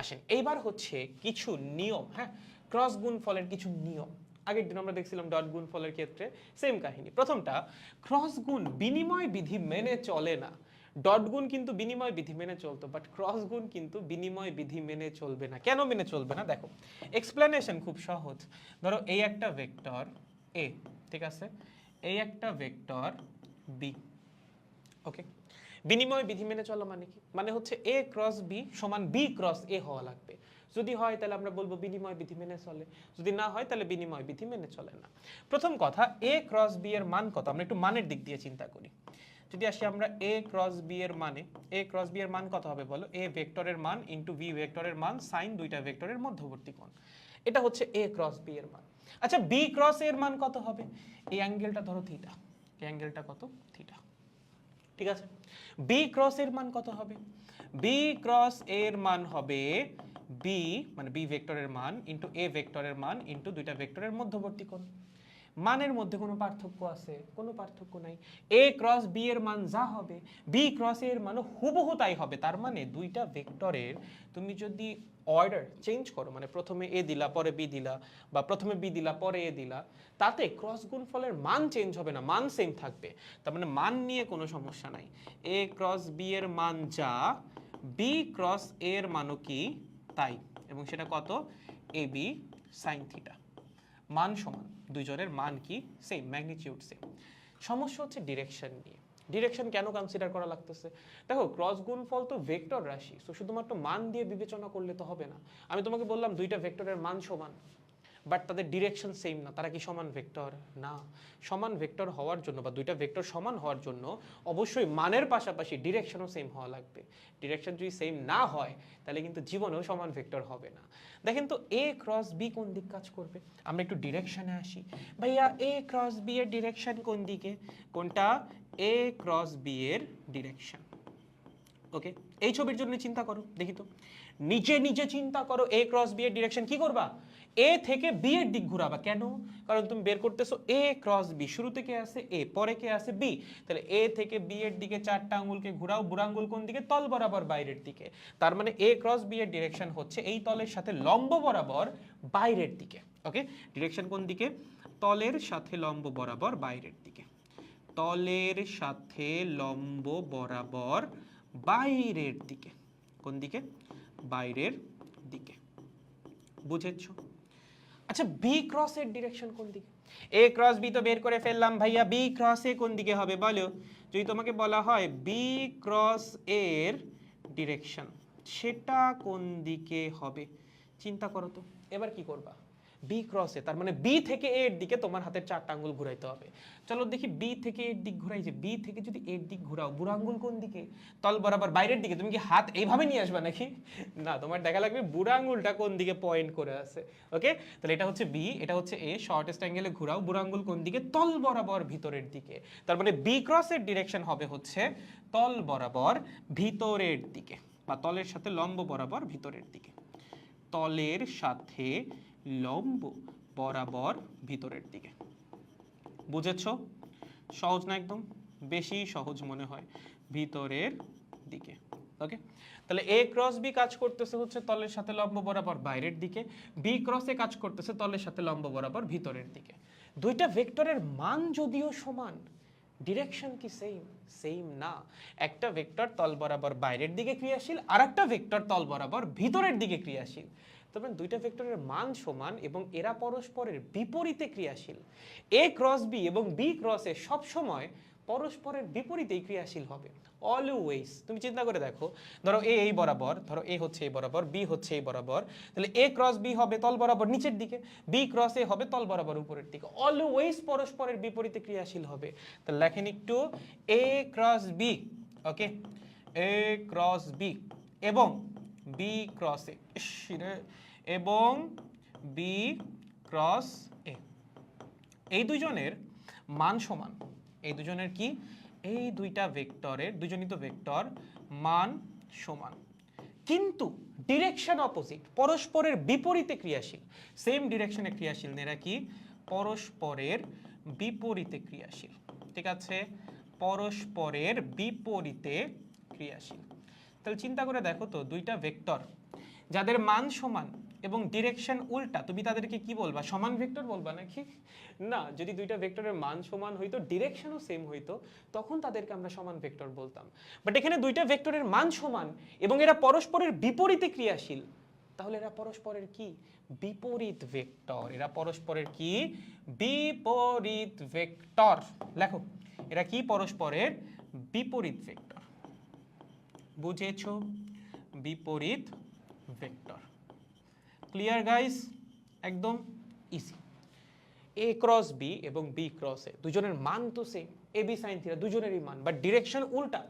আসেন। এইবার হচ্ছে কিছু নিয়ম হ্যাঁ? ক্রস গুণ ফলের কিছু নিয়ম। আগের দিন আমরা দেখছিলাম ডট গুণ ফলের ক্ষেত্রে সেম কাহিনী। প্রথমটা ক্রস গুণ বিনিময় বিধি মেনে চলে না। ডট গুণ কিন্তু বিনিময় বিধি মেনে চলতো বাট ক্রস গুণ কিন্তু বিনিময় বিধি মেনে চলবে না। কেন মেনে চলবে না? দেখো এক্সপ্লেনেশন খুব সহজ। ধরো, এই একটা ভেক্টর এ ঠিক আছে? এই একটা ভেক্টর বি ওকে বিনিময় বিধি মেনে চলা মানে কি? মানে হচ্ছে এ ক্রস বি সমান বি ক্রস এ হওয়া লাগবে। যদি হয়, তাহলে আমরা বলব বিনিময় বিধি মেনে চলে। যদি না হয়, তাহলে বিনিময় বিধি মেনে চলে না। প্রথম কথা এ ক্রস বি এর মান কত? আমরা একটু মানের দিক দিয়ে চিন্তা করি। যদি আসি আমরা এ ক্রস বি এর মানে এ ক্রস বি এর মান কত হবে বলো? এ ভেক্টরের মান ইন্টু বি ভেক্টরের মান সাইন দুইটা ভেক্টরের মধ্যবর্তী কোণ। এটা হচ্ছে এ ক্রস বি এর মান। আচ্ছা বি ক্রস এর মান কত হবে? এই অ্যাঙ্গেলটা ধরো থিটা এই অ্যাঙ্গেলটা কত? থিটা ঠিক আছে? বি ক্রস এর মান কত হবে? বি ক্রস এর মান হবে বি মানে বি ভেক্টরের মান ইন্টু এ ভেক্টরের মান ইন্টু দুইটা ভেক্টরের মধ্যবর্তী কোণ। মানের মধ্যে কোনো পার্থক্য আছে? কোনো পার্থক্য নাই। এ ক্রস বি এর মান যা হবে বি ক্রস এর মানও হুবহু তাই হবে। তার মানে দুইটা ভেক্টরের তুমি যদি অর্ডার চেঞ্জ করো মানে প্রথমে এ দিলা, পরে বি দিলা, বা প্রথমে বি দিলা, পরে এ দিলা, তাতে ক্রস গুণফলের মান চেঞ্জ হবে না, মান সেম থাকবে। তার মানে মান নিয়ে কোনো সমস্যা নাই। এ ক্রস বি এর মান যা বি ক্রস এর মানও কি তাই? এবং সেটা কত? এ বি সাইন থিটা মান সমান, দুইজনের মান কি সেম ম্যাগনিটিউড সেম সমস্যা হচ্ছে ডিরেকশন নিয়ে। ডিরেকশন কেন কনসিডার করা লাগতেছে? দেখো ক্রস গুণফল তো ভেক্টর রাশি সো শুধুমাত্র মান দিয়ে বিবেচনা করলে তো হবে না। আমি তোমাকে বললাম দুইটা ভেক্টরের মান সমান। বাট তাদের ডিরেকশন সেম না। তারা কি সমান ভেক্টর না। সমান ভেক্টর হওয়ার জন্য বা দুইটা ভেক্টর সমান হওয়ার জন্য অবশ্যই মানের পাশাপাশি ডিরেকশনও সেম হওয়া লাগবে। ডিরেকশন যদি সেম না হয়, তাহলে কিন্তু জীবনেও সমান ভেক্টর হবে না। দেখেন তো এ ক্রস বি কোন দিক কাজ করবে? আমরা একটু ডিরেকশনে আসি। ভাইয়া এ ক্রস বি এর ডিরেকশন কোন দিকে? কোনটা? এ ক্রস বি এর ডিরেকশন ওকে এই ছবির জন্য চিন্তা করো। দেখি তো। নিচে নিচে চিন্তা করো এ ক্রস বি এর ডিরেকশন কি করবা? এ থেকে বি এর দিক ঘোরাবা কেন? কারণ তুমি বের করতেছো এ ক্রস বি শুরুতে কে আছে? এ পরে কে আছে? বি তাহলে এ থেকে বি এর দিকে চারটা আঙ্গুলকে ঘোরাও বুড়াঙ্গুল কোন দিকে? তল বরাবর বাইরের দিকে। তার মানে এ ক্রস বি এর ডিরেকশন হচ্ছে এই তলের সাথে লম্ব বরাবর বাইরের দিকে। ওকে ডিরেকশন কোন দিকে? তলের সাথে লম্ব বরাবর বাইরের দিকে। তলের সাথে লম্ব বরাবর বাইরের দিকে। কোন দিকে? বাইরের দিকে। বুঝেছ? আচ্ছা বি ক্রস এর ডিরেকশন কোন দিকে? এ ক্রস বি তো বের করে ফেললাম, ভাইয়া বি ক্রস এ কোন দিকে হবে বলো? যদি তোমাকে বলা হয় বি ক্রস এর ডিরেকশন সেটা কোন দিকে হবে? চিন্তা করো তো, এবার কি করবা? বি ক্রসে তার মানে বি থেকে এ এর দিকে তোমার হাতের চারটা আঙ্গুল ঘুরাইতে হবে। চলো দেখি বি থেকে এর দিক ঘুরাই যে বি থেকে যদি এর দিক ঘুরাও, বুড়ো আঙ্গুল কোন দিকে? তল বরাবর বাইরের দিকে, তুমি কি হাত এইভাবে নিয়ে আসবে নাকি? না, তোমার দেখা লাগবে বুড়ো আঙ্গুলটা কোন দিকে পয়েন্ট করে আছে ওকে তাহলে এটা হচ্ছে বি এটা হচ্ছে এ শর্টেস্ট অ্যাঙ্গেলে ঘুরাও, বুড়ো আঙ্গুল কোন দিকে? তল বরাবর ভিতরের দিকে। তার মানে বি ক্রসের ডিরেকশন হবে হচ্ছে তল বরাবর ভিতরের দিকে, বা তলের সাথে লম্ব বরাবর ভিতরের দিকে। তলের সাথে লম্ব বরাবর ভিতরের দিকে। বুঝেছ? সহজ না একদম? বেশি সহজ মনে হয় ভিতরের দিকে। ওকে তাহলে এ ক্রস বি কাজ করতেছে হচ্ছে তলের সাথে লম্ব বরাবর বাইরের দিকে। বি ক্রসে কাজ করতেছে তলের সাথে লম্ব বরাবর ভিতরের দিকে। দুইটা ভেক্টরের মান যদিও সমান ডিরেকশন কি সেম সেম না। একটা ভেক্টর তল বরাবর বাইরের দিকে ক্রিয়াশীল আর একটা ভেক্টর তল বরাবর ভিতরের দিকে ক্রিয়াশীল। তবে দুইটা ভেক্টরের মান সমান এবং এরা পরস্পরের বিপরীতে ক্রিয়াশীল। এ ক্রস বি এবং বি ক্রস সবসময় পরস্পরের বিপরীতেই ক্রিয়াশীল হবে। অলওয়েজ তুমি চিন্তা করে দেখো, ধরো এ এই বরাবর, ধরো এ হচ্ছে এই বরাবর বি হচ্ছে এই বরাবর, তাহলে এ ক্রস বি হবে তল বরাবর নিচের দিকে বি ক্রস এ হবে তল বরাবর উপরের দিকে। অলওয়েজ পরস্পরের বিপরীতে ক্রিয়াশীল হবে। তাহলে লেখেন একটু A cross B okay A cross B এবং বি ক্রস এ এবং বি ক্রস এ এই দুজনের মান সমান। এই দুজনের কি? এই দুইটা ভেক্টরের দুজনই তো ভেক্টর মান সমান। কিন্তু ডিরেকশন অপোজিট পরস্পরের বিপরীতে ক্রিয়াশীল। সেম ডিরেকশনে ক্রিয়াশীল এরা কি? পরস্পরের বিপরীতে ক্রিয়াশীল। ঠিক আছে? পরস্পরের বিপরীতে ক্রিয়াশীল। তাহলে চিন্তা করে দেখো তো, দুইটা ভেক্টর যাদের মান সমান এবং ডিরেকশন উল্টা, তুমি তাদেরকে কি বলবা? সমান ভেক্টর বলবা নাকি? না, যদি দুইটা ভেক্টরের মান সমান হইতো ডিরেকশনও সেম হইতো, তখন তাদেরকে আমরা সমান ভেক্টর বলতাম। বাট এখানে দুইটা ভেক্টরের মান সমান এবং এরা পরস্পরের বিপরীতে ক্রিয়াশীল, তাহলে এরা পরস্পরের কি? বিপরীত ভেক্টর এরা পরস্পরের কি? বিপরীত ভেক্টর লেখো, এরা কি পরস্পরের? বিপরীত ভেক্টর বুঝেছ? বিপরীত ভেক্টর। ক্লিয়ার গাইস একদম ইজি এ ক্রস বি এবং বি ক্রস এ দুজনের মান তো সেম এ বি সাইন দুজনেরই মান. বাট ডিরেকশন উল্টা।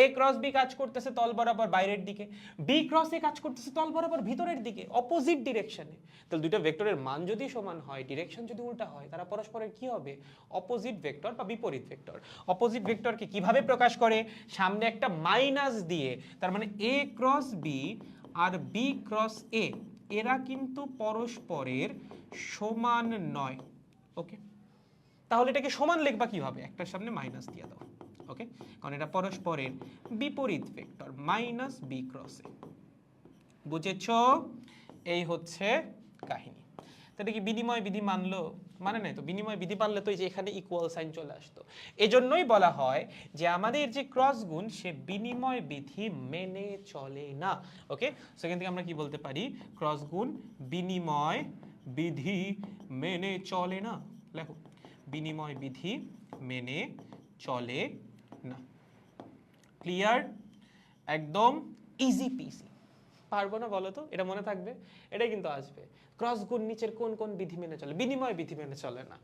এ ক্রস বি কাজ করতেছে তল বরাবর বাইরের দিকে। বি ক্রস এ কাজ করতেছে তল বরাবর ভিতরের দিকে অপোজিট ডিরেকশনে তাহলে দুটো ভেক্টরের মান যদি সমান হয় ডিরেকশন যদি উল্টা হয়, তারা পরস্পরের কি হবে? অপোজিট ভেক্টর বা বিপরীত ভেক্টর অপোজিট ভেক্টরকে কীভাবে প্রকাশ করে? সামনে একটা মাইনাস দিয়ে। তার মানে এ ক্রস বি আর বি ক্রস এ এরা কিন্তু পরস্পরের সমান নয়। ওকে তাহলে এটাকে সমান লিখবা কীভাবে? একটার সামনে মাইনাস দিয়ে দাও। ওকে কারণ এটা পরস্পরের বিপরীত ভেক্টর মাইনাস বি ক্রস বুঝেছ? এই হচ্ছে কাহিনী। তো এটা কি বিনিময় বিধি মানলো? মানে নাই তো, বিনিময় বিধি মানলে তো এই যে এখানে ইকুয়াল সাইন চলে আসতো। এজন্যই বলা হয় যে আমাদের যে ক্রস গুণ, সে বিনিময় বিধি মেনে চলে না। ওকে সেখান থেকে আমরা কি বলতে পারি? ক্রস গুণ বিনিময় বিধি মেনে চলে না। লেখো। বিনিময় বিধি মেনে চলে না। ক্লিয়ার? একদম ইজি পিসি পারব না বলো তো? এটা মনে থাকবে? এটাই কিন্তু আসবে। ক্রস গুণ নিচের কোন কোন বিধি মেনে চলে? বিনিময় বিধি মেনে চলে না।